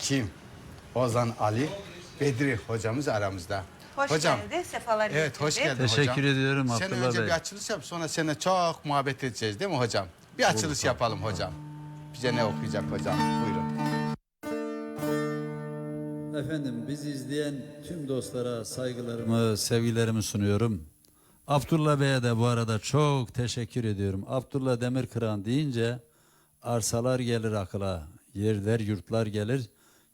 Kim? Ozan Ali Bedri hocamız aramızda. Hoş hocam, geldi, sefalar Evet hoş getirdin. geldin Teşekkür hocam. ediyorum Sen Abdullah önce Bey. bir açılış yap sonra seninle çok muhabbet edeceğiz değil mi hocam? Bir açılış yapalım hocam. Bize ne okuyacak hocam? Buyurun. Efendim bizi izleyen tüm dostlara saygılarımı, sevgilerimi sunuyorum. Abdullah Bey'e de bu arada çok teşekkür ediyorum. Abdullah Demirkıran deyince arsalar gelir akıla, yerler, yurtlar gelir.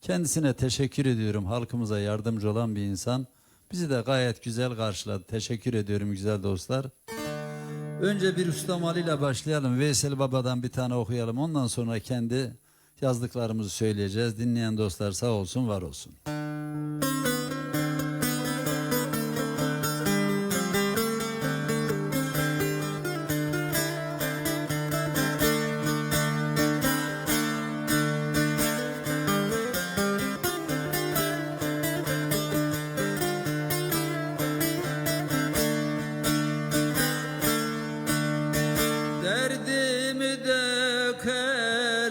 Kendisine teşekkür ediyorum. Halkımıza yardımcı olan bir insan. Bizi de gayet güzel karşıladı. Teşekkür ediyorum güzel dostlar. Önce bir Ustam ile başlayalım. Veysel Baba'dan bir tane okuyalım. Ondan sonra kendi yazdıklarımızı söyleyeceğiz. Dinleyen dostlar sağ olsun, var olsun. Derdimi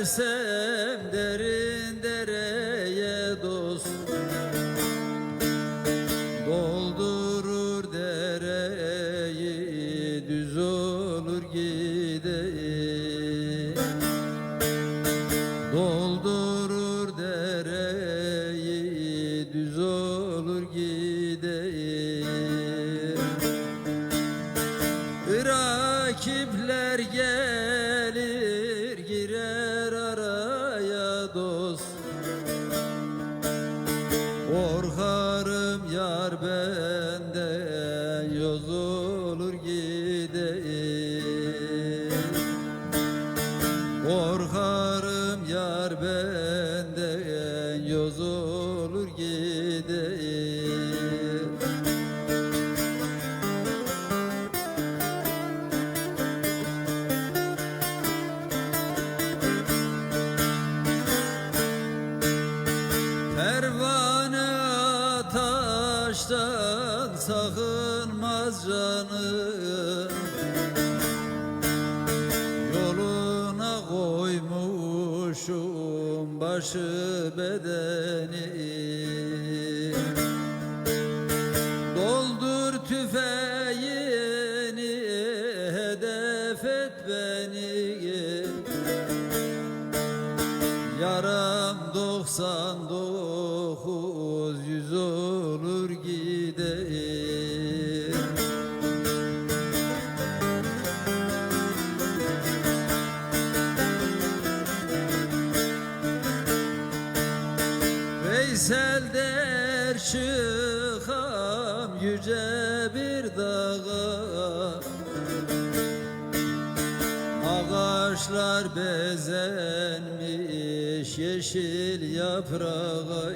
dökersem derin dereye dost. Doldurur dereyi düz olur gideyim. Doldurur dereyi düz olur gideyim yar benden ateşten sakınmaz canım Yoluna koymuşum başı bedeni. Doldur tüfeğini hedef et beni. Yaram doksan dokuz Veysel der çıkam yüce bir dağa. Ağaçlar bezenmiş yeşil yaprağı.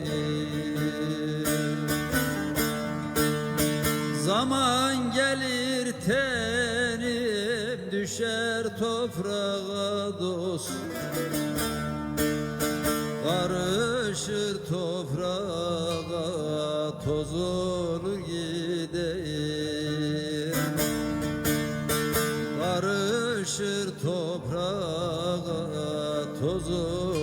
Zaman gelir tenim düşer toprağa dost Karışır toprağa toz olur gideyim Karışır toprağa toz olur